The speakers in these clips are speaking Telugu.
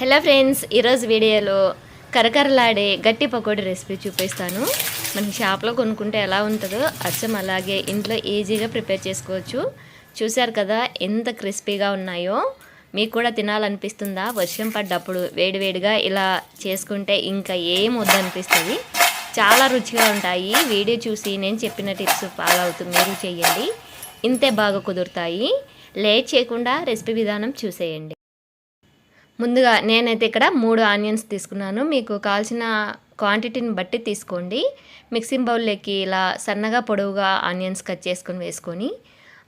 హలో ఫ్రెండ్స్ ఈరోజు వీడియోలో కరకరలాడే గట్టి పకోడీ రెసిపీ చూపిస్తాను. మనం షాప్లో కొనుక్కుంటే ఎలా ఉంటుందో అచ్చం అలాగే ఇంట్లో ఈజీగా ప్రిపేర్ చేసుకోవచ్చు. చూశారు కదా ఎంత క్రిస్పీగా ఉన్నాయో. మీకు కూడా తినాలనిపిస్తుందా? వర్షం పడ్డప్పుడు వేడివేడిగా ఇలా చేసుకుంటే ఇంకా ఏం వద్దనిపిస్తుంది? చాలా రుచిగా ఉంటాయి. వీడియో చూసి నేను చెప్పిన టిప్స్ ఫాలో అవుతుంది మీరు చేయండి. ఇంతే బాగా కుదురుతాయి. లేట్ చేయకుండా రెసిపీ విధానం చూసేయండి. ముందుగా నేనైతే ఇక్కడ మూడు ఆనియన్స్ తీసుకున్నాను. మీకు కావాల్సిన క్వాంటిటీని బట్టి తీసుకోండి. మిక్సింగ్ బౌల్లోకి ఇలా సన్నగా పొడవుగా ఆనియన్స్ కట్ చేసుకొని వేసుకొని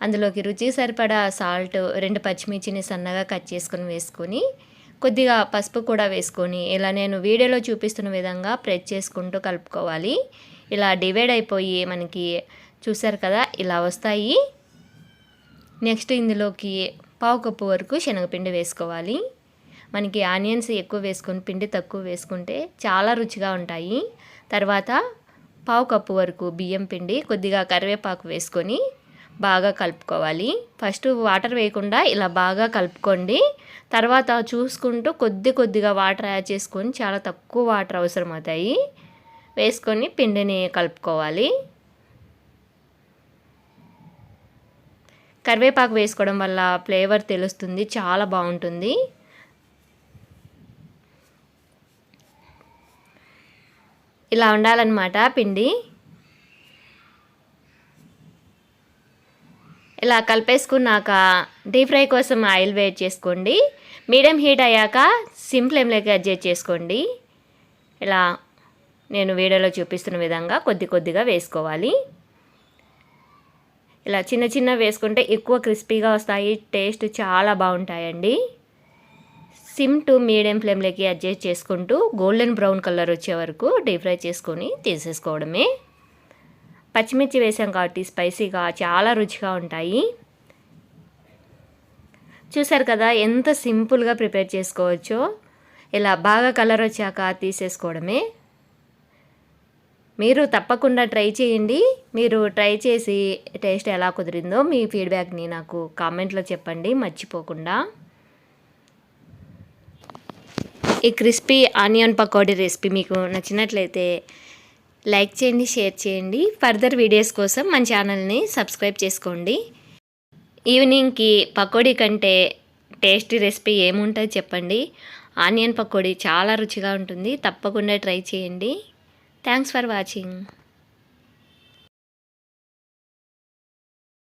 అందులోకి రుచికి సరిపడా సాల్ట్ రెండు పచ్చిమిర్చిని సన్నగా కట్ చేసుకొని వేసుకొని కొద్దిగా పసుపు కూడా వేసుకొని ఇలా నేను వీడియోలో చూపిస్తున్న విధంగా ప్రెస్ చేసుకుంటూ కలుపుకోవాలి. ఇలా డివైడ్ అయిపోయి మనకి చూసారు కదా ఇలా వస్తాయి. నెక్స్ట్ ఇందులోకి పావు కప్పు వరకు శనగపిండి వేసుకోవాలి. మనకి ఆనియన్స్ ఎక్కువ వేసుకొని పిండి తక్కువ వేసుకుంటే చాలా రుచిగా ఉంటాయి. తర్వాత పావు కప్పు వరకు బియ్యం పిండి కొద్దిగా కరివేపాకు వేసుకొని బాగా కలుపుకోవాలి. ఫస్ట్ వాటర్ వేయకుండా ఇలా బాగా కలుపుకోండి. తర్వాత చూసుకుంటూ కొద్ది కొద్దిగా వాటర్ యాడ్ చేసుకొని చాలా తక్కువ వాటర్ అవసరం అవుతాయి వేసుకొని పిండిని కలుపుకోవాలి. కరివేపాకు వేసుకోవడం వల్ల ఫ్లేవర్ తెలుస్తుంది చాలా బాగుంటుంది. ఇలా ఉండాలన్నమాట పిండి. ఇలా కలిపేసుకున్నాక డీప్ ఫ్రై కోసం ఆయిల్ వేట్ చేసుకోండి. మీడియం హీట్ అయ్యాక సిమ్ ఫ్లేమ్లోకి అడ్జస్ట్ చేసుకోండి. ఇలా నేను వీడియోలో చూపిస్తున్న విధంగా కొద్ది కొద్దిగా వేసుకోవాలి. ఇలా చిన్న చిన్న వేసుకుంటే ఎక్కువ క్రిస్పీగా వస్తాయి టేస్ట్ చాలా బాగుంటాయండి. సిమ్ టు మీడియం ఫ్లేమ్లోకి అడ్జస్ట్ చేసుకుంటూ గోల్డెన్ బ్రౌన్ కలర్ వచ్చే వరకు డీప్ ఫ్రై చేసుకొని తీసేసుకోవడమే. పచ్చిమిర్చి వేసాం కాబట్టి స్పైసీగా చాలా రుచిగా ఉంటాయి. చూసారు కదా ఎంత సింపుల్గా ప్రిపేర్ చేసుకోవచ్చో. ఇలా బాగా కలర్ వచ్చాక తీసేసుకోవడమే. మీరు తప్పకుండా ట్రై చేయండి. మీరు ట్రై చేసి టేస్ట్ ఎలా కుదిరిందో మీ ఫీడ్బ్యాక్ని నాకు కామెంట్లో చెప్పండి. మర్చిపోకుండా. ఈ క్రిస్పీ ఆనియన్ పకోడీ రెసిపీ మీకు నచ్చినట్లయితే లైక్ చేయండి షేర్ చేయండి. ఫర్దర్ వీడియోస్ కోసం మన ఛానల్ని సబ్స్క్రైబ్ చేసుకోండి. ఈవినింగ్కి పకోడీ కంటే టేస్టీ రెసిపీ ఏముంటుంది చెప్పండి. ఆనియన్ పకోడీ చాలా రుచిగా ఉంటుంది. తప్పకుండా ట్రై చేయండి. Thanks for watching.